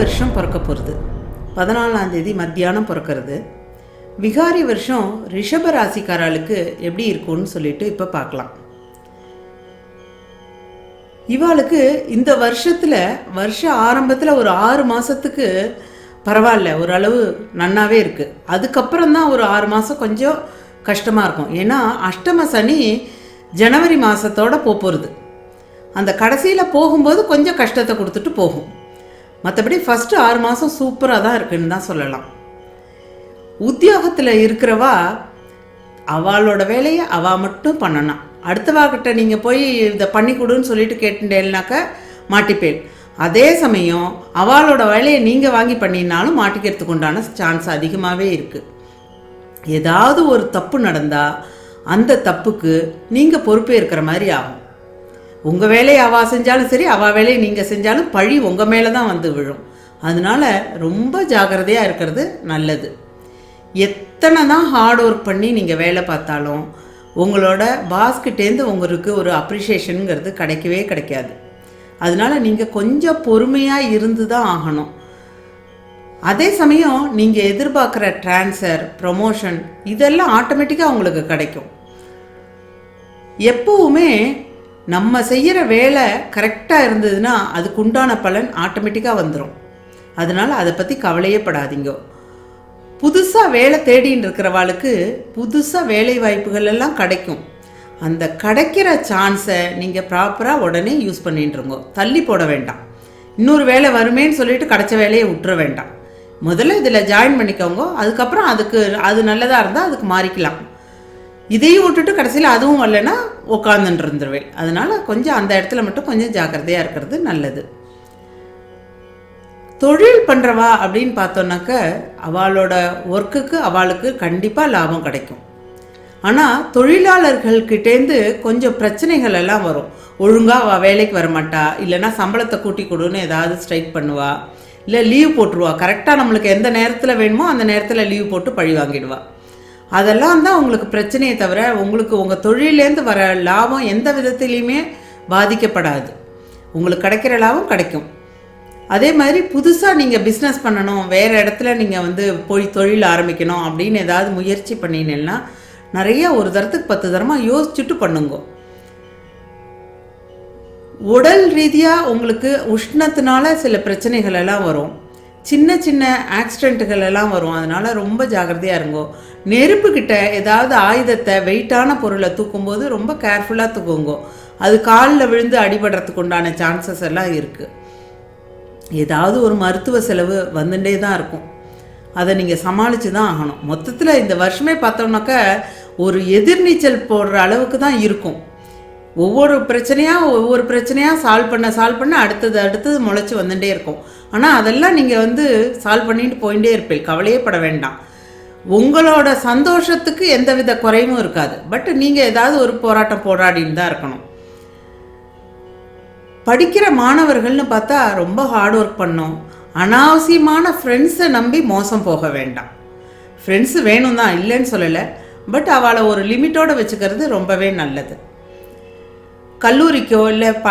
வருஷம் பிறக்க போகிறது பதினாலாந்தேதி மத்தியானம் பிறக்கிறது. விகாரி வருஷம் ரிஷப ராசிக்காராளுக்கு எப்படி இருக்கும்னு சொல்லிட்டு இப்போ பார்க்கலாம். இவாளுக்கு இந்த வருஷத்தில் வருஷ ஆரம்பத்தில் ஒரு ஆறு மாதத்துக்கு பரவாயில்ல ஓரளவு நன்னாவே இருக்குது அதுக்கப்புறம் தான் ஒரு ஆறு மாதம் கொஞ்சம் கஷ்டமாக இருக்கும். ஏன்னா அஷ்டம சனி ஜனவரி மாதத்தோட போகிறது அந்த கடைசியில் போகும்போது கொஞ்சம் கஷ்டத்தை கொடுத்துட்டு போகும். மற்றபடி ஃபஸ்ட்டு ஆறு மாதம் சூப்பராக தான் இருக்குன்னு தான் சொல்லலாம். உத்தியோகத்தில் இருக்கிறவா அவளோட வேலையை அவள் மட்டும் பண்ணணும். அடுத்தவாக்கிட்ட நீங்கள் போய் இதை பண்ணி கொடுன்னு சொல்லிட்டு கேட்டுட்டேன்னாக்க மாட்டிப்பேன் அதே சமயம் அவளோட வேலையை நீங்கள் வாங்கி பண்ணினாலும் மாட்டிக்கிறதுக்கு உண்டான சான்ஸ் அதிகமாகவே இருக்குது ஏதாவது ஒரு தப்பு நடந்தால் அந்த தப்புக்கு நீங்கள் பொறுப்பேற்கிற மாதிரி ஆகும். உங்கள் வேலையை அவள் செஞ்சாலும் சரி அவள் வேலையை நீங்கள் செஞ்சாலும் பழி உங்கள் மேலே தான் வந்து விழும். அதனால ரொம்ப ஜாக்கிரதையாக இருக்கிறது நல்லது. எத்தனை தான் ஹார்ட் ஒர்க் பண்ணி நீங்கள் வேலை பார்த்தாலும் உங்களோட பாஸ்கிட்டேருந்து உங்களுக்கு ஒரு அப்ரிஷியேஷனுங்கிறது கிடைக்கவே கிடைக்காது. அதனால நீங்கள் கொஞ்சம் பொறுமையாக இருந்து தான் ஆகணும். அதே சமயம் நீங்கள் எதிர்பார்க்குற ட்ரான்ஸ்ஃபர் ப்ரொமோஷன் இதெல்லாம் ஆட்டோமேட்டிக்காக உங்களுக்கு கிடைக்கும். எப்போவுமே நம்ம செய்கிற வேலை கரெக்டாக இருந்ததுன்னா அதுக்கு உண்டான பலன் ஆட்டோமேட்டிக்காக வந்துடும் அதனால் அதை பற்றி கவலையே படாதீங்க. புதுசாக வேலை தேடின்னு இருக்கிறவாளுக்கு புதுசாக வேலை வாய்ப்புகள் எல்லாம் கிடைக்கும். அந்த கிடைக்கிற சான்ஸை நீங்கள் ப்ராப்பராக உடனே யூஸ் பண்ணிட்டுருங்க. தள்ளி போட வேண்டாம். இன்னொரு வேலை வருமேன்னு சொல்லிட்டு கிடைச்ச வேலையை விட்டுற வேண்டாம். முதல்ல இதில் ஜாயின் பண்ணிக்கோங்க. அதுக்கப்புறம் அதுக்கு அது நல்லதாக இருந்தால் அதுக்கு மாறிக்கலாம். இதையும் விட்டுட்டு கடைசியில் அதுவும் வரலன்னா உட்காந்துட்டு இருந்துருவேன். அதனால் கொஞ்சம் அந்த இடத்துல மட்டும் கொஞ்சம் ஜாக்கிரதையாக இருக்கிறது நல்லது. தொழில் பண்ணுறவா அப்படின்னு பார்த்தோன்னாக்க அவளோட ஒர்க்குக்கு அவளுக்கு கண்டிப்பாக லாபம் கிடைக்கும். ஆனால் தொழிலாளர்கள்கிட்டேருந்து கொஞ்சம் பிரச்சனைகள் எல்லாம் வரும். ஒழுங்காக அவள் வேலைக்கு வரமாட்டா இல்லைன்னா சம்பளத்தை கூட்டி கொடுன்னு ஏதாவது ஸ்ட்ரைக் பண்ணுவா இல்லை லீவ் போட்டுருவா. கரெக்டாக நம்மளுக்கு எந்த நேரத்தில் வேணுமோ அந்த நேரத்தில் லீவ் போட்டு பழி வாங்கிடுவா. அதெல்லாம் தான் உங்களுக்கு பிரச்சனையை தவிர உங்களுக்கு உங்கள் தொழிலேருந்து வர லாபம் எந்த விதத்துலேயுமே பாதிக்கப்படாது. உங்களுக்கு கிடைக்கிற லாபம் கிடைக்கும். அதே மாதிரி புதுசாக நீங்கள் பிஸ்னஸ் பண்ணணும் வேறு இடத்துல நீங்கள் வந்து போய் தொழில் ஆரம்பிக்கணும் அப்படின்னு ஏதாவது முயற்சி பண்ணினீங்கன்னா நிறைய ஒரு தரத்துக்கு பத்து தரமாக யோசிச்சுட்டு பண்ணுங்க. உடல் ரீதியாக உங்களுக்கு உஷ்ணத்தினால சில பிரச்சனைகள் எல்லாம் வரும். சின்ன சின்ன ஆக்சிடெண்ட்டுகள் எல்லாம் வரும். அதனால் ரொம்ப ஜாக்கிரதையாக இருங்கோ. நெருப்புக்கிட்ட ஏதாவது ஆயுதத்தை வெயிட்டான பொருளை தூக்கும்போது ரொம்ப கேர்ஃபுல்லாக தூக்குங்கோ. அது காலில் விழுந்து அடிபடுறதுக்கு உண்டான சான்சஸ் எல்லாம் இருக்குது ஏதாவது ஒரு மருத்துவ செலவு வந்துட்டே தான் இருக்கும். அதை நீங்கள் சமாளித்து தான் ஆகணும். மொத்தத்தில் இந்த வருஷமே பார்த்தோம்னாக்க ஒரு எதிர்நீச்சல் போடுற அளவுக்கு தான் இருக்கும். ஒவ்வொரு பிரச்சனையாக ஒவ்வொரு பிரச்சனையாக சால்வ் பண்ண சால்வ் பண்ண அடுத்தது அடுத்தது முளைச்சி வந்துட்டே இருக்கும். ஆனால் அதெல்லாம் நீங்கள் வந்து சால்வ் பண்ணிட்டு போயிட்டே இருப்பீங்க. கவலையே பட வேண்டாம். உங்களோட சந்தோஷத்துக்கு எந்தவித குறைவும் இருக்காது. பட் நீங்கள் ஏதாவது ஒரு போராட்டம் போராடின்னு தான் இருக்கணும். படிக்கிற மாணவர்கள்னு பார்த்தா ரொம்ப ஹார்ட் ஒர்க் பண்ணோம். அனாவசியமான ஃப்ரெண்ட்ஸை நம்பி மோசம் போக வேண்டாம். ஃப்ரெண்ட்ஸு வேணும் தான் இல்லைன்னு சொல்லலை. பட் அவளை ஒரு லிமிட்டோடு வச்சுக்கிறது ரொம்பவே நல்லது. கல்லூரிக்கோ இல்லை ப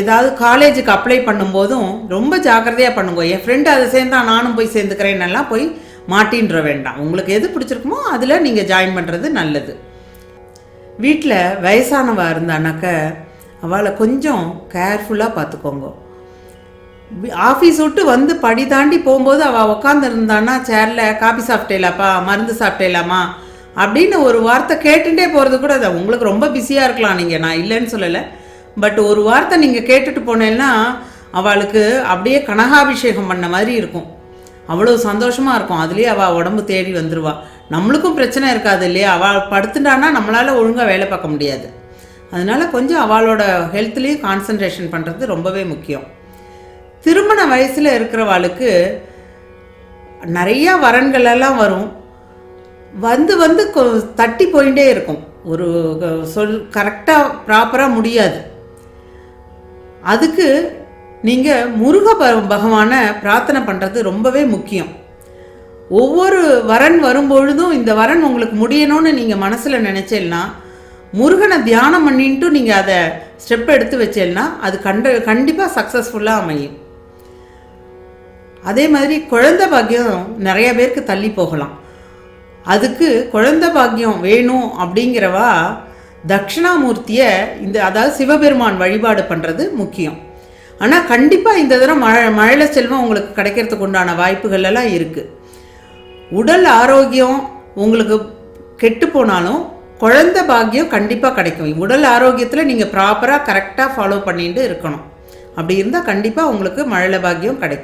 ஏதாவது காலேஜுக்கு அப்ளை பண்ணும்போதும் ரொம்ப ஜாக்கிரதையாக பண்ணுங்க. என் ஃப்ரெண்டு அதை சேர்ந்தா நானும் போய் சேர்ந்துக்கிறேன்னெல்லாம் போய் மாட்டின்ற வேண்டாம். உங்களுக்கு எது பிடிச்சிருக்குமோ அதில் நீங்கள் ஜாயின் பண்ணுறது நல்லது. வீட்டில் வயசானவா இருந்தானாக்க அவளை கொஞ்சம் கேர்ஃபுல்லாக பார்த்துக்கோங்க ஆஃபீஸ் விட்டு வந்து படி தாண்டி போகும்போது அவள் உக்காந்துருந்தான்னா சேரில் காபி சாப்பிட்டேலாப்பா மருந்து சாப்பிட்டேலாமா அப்படின்னு ஒரு வார்த்தை கேட்டுட்டே போகிறது கூட அது உங்களுக்கு ரொம்ப பிஸியாக இருக்கலாம் நீங்கள் நான் இல்லைன்னு சொல்லலை. பட் ஒரு வார்த்தை நீங்கள் கேட்டுட்டு போனேன்னா அவளுக்கு அப்படியே கனகாபிஷேகம் பண்ண மாதிரி இருக்கும். அவ்வளோ சந்தோஷமாக இருக்கும். அதுலேயே அவள் உடம்பு தேடி வந்துடுவா நம்மளுக்கும் பிரச்சனை இருக்காது இல்லையா? அவள் படுத்துட்டான்னா நம்மளால் ஒழுங்காக வேலை பார்க்க முடியாது. அதனால் கொஞ்சம் அவளோட ஹெல்த்லேயும் கான்சன்ட்ரேஷன் பண்ணுறது ரொம்பவே முக்கியம். திருமண வயசில் இருக்கிறவாளுக்கு நிறையா வரன்கள் எல்லாம் வரும். வந்து வந்து கொ- தட்டி போயிட்டே இருக்கும். ஒரு க- சொல் கரெக்டாக ப்ராப்பராக முடியாது. அதுக்கு நீங்கள் முருக ப- பகவானை பிரார்த்தனை பண்ணுறது ரொம்பவே முக்கியம். ஒவ்வொரு வரன் வரும்பொழுதும் இந்த வரன் உங்களுக்கு முடியணும்னு நீங்கள் மனசில் நினச்சேன்னா முருகனை தியானம் பண்ணிட்டு நீங்கள் அதை ஸ்டெப் எடுத்து வச்சேன்னா அது கண்ட கண்டிப்பாக சக்ஸஸ்ஃபுல்லாக அமையும். அதே மாதிரி குழந்தை பாக்கியம் நிறைய பேருக்கு தள்ளி போகலாம். அதுக்கு குழந்தை பாக்கியம் வேணும் அப்படிங்கிறவா தட்சிணாமூர்த்தியை இந்த அதாவது சிவபெருமான் வழிபாடு பண்ணுறது முக்கியம். ஆனால் கண்டிப்பாக இந்த தடவை மழை மழையில செல்வம் உங்களுக்கு கிடைக்கிறதுக்கு உண்டான வாய்ப்புகள் எல்லாம் இருக்குது உடல் ஆரோக்கியம் உங்களுக்கு கெட்டு போனாலும் குழந்த பாக்கியம் கண்டிப்பாக கிடைக்கும். உடல் ஆரோக்கியத்தில் நீங்கள் ப்ராப்பராக கரெக்டாக ஃபாலோ பண்ணிட்டு இருக்கணும். அப்படி இருந்தால் கண்டிப்பாக உங்களுக்கு மழலை பாக்கியம் கிடைக்கும்.